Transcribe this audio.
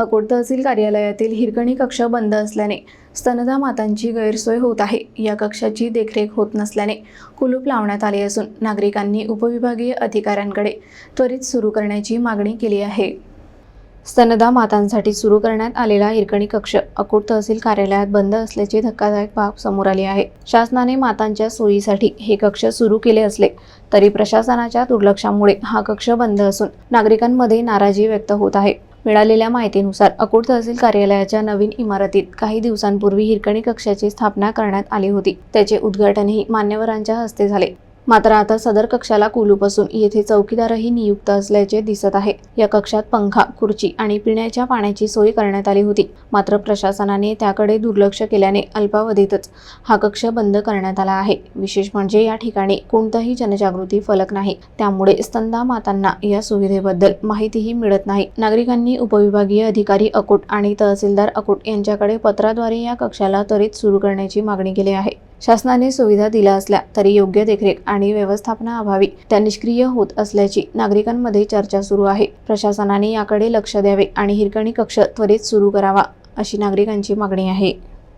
अकोट तहसील कार्यालयातील हिरकणी कक्ष बंद असल्याने स्तनदा मातांची गैरसोय होत आहे. या कक्षाची देखरेख होत नसल्याने कुलूप लावण्यात आले असून नागरिकांनी उपविभागीय अधिकाऱ्यांकडे त्वरित सुरू करण्याची मागणी केली आहे. स्तनदा मातांसाठी सुरू करण्यात आलेला हिरकणी कक्ष अकोट तहसील कार्यालयात बंद असल्याची धक्कादायक बाब समोर आली आहे. शासनाने मातांच्या सोयीसाठी हे कक्ष सुरू केले असले तरी प्रशासनाच्या दुर्लक्षामुळे हा कक्ष बंद असून नागरिकांमध्ये नाराजी व्यक्त होत आहे. मिळालेल्या माहितीनुसार अकोट तहसील कार्यालयाच्या नवीन इमारतीत काही दिवसांपूर्वी हिरकणी कक्षाची स्थापना करण्यात आली होती. त्याचे उद्घाटनही मान्यवरांच्या हस्ते झाले. मात्र आता सदर कक्षाला कुलूप असून येथे चौकीदारही नियुक्त असल्याचे दिसत आहे. या कक्षात पंखा खुर्ची आणि पिण्याच्या पाण्याची सोय करण्यात आली होती. मात्र प्रशासनाने त्याकडे दुर्लक्ष केल्याने अल्पावधीतच हा कक्ष बंद करण्यात आला आहे. विशेष म्हणजे या ठिकाणी कोणताही जनजागृती फलक नाही. त्यामुळे स्तंदा मातांना या सुविधेबद्दल माहितीही मिळत नाही. नागरिकांनी उपविभागीय अधिकारी अकोट आणि तहसीलदार अकोट यांच्याकडे पत्राद्वारे या कक्षाला त्वरित सुरू करण्याची मागणी केली आहे. शासनाने सुविधा दिल्या असल्या तरी योग्य देखरेख आणि व्यवस्थापनाअभावी त्या निष्क्रिय होत असल्याची नागरिकांमध्ये चर्चा सुरू आहे. प्रशासनाने याकडे लक्ष द्यावे आणि हिरकणी कक्ष त्वरित सुरू करावा अशी नागरिकांची मागणी आहे.